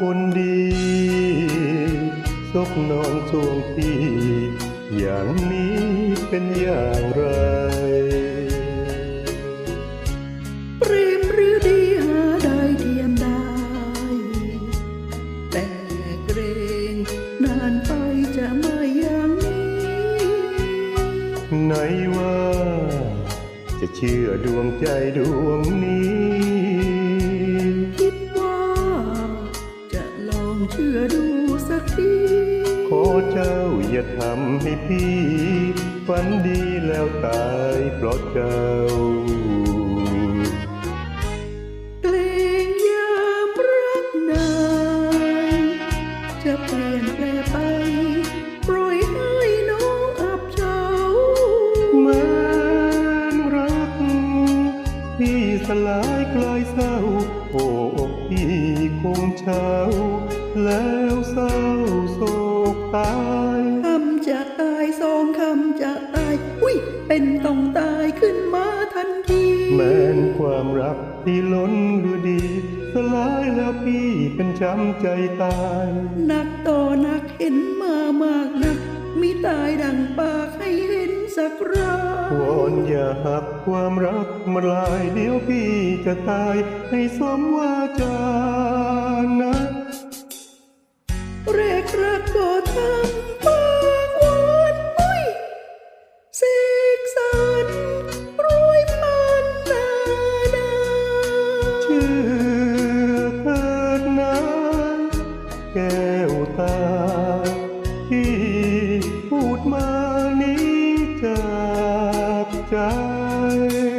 คนดีซกนองสวงพี่ อย่างนี้เป็นอย่างไรปรียรือดีหาได้เทียมได้ แต่เกรงนานไปจะมาอย่างนี้ ไหนว่า จะเชื่อดวงใจดวงนี้ เจ้าอย่าทำให้พี่ฝันดีแล้วตายเพราะเจ้าเกรงยามรักนายจะเปลี่ยนแปลไปปล่อยให้น้องอับเฉาเหมือนรัก พี่สลายกลายเศร้าโอ้อกพี่คงเช้าแล้วเศร้าายสองคำจะตาย อุ้ย เป็นต้องตายขึ้นมาทันที แมนความรักที่ล้นฤดี สลายแล้วพี่เป็นช้ำใจตายหนักต่อนักเห็นมามากนักมิตายดังปากให้เห็นสักรัาวอนอย่าหักความรักมาลาย เดี๋ยวพี่จะตายให้สมว่าจานะเรกรักก็ทำ vai.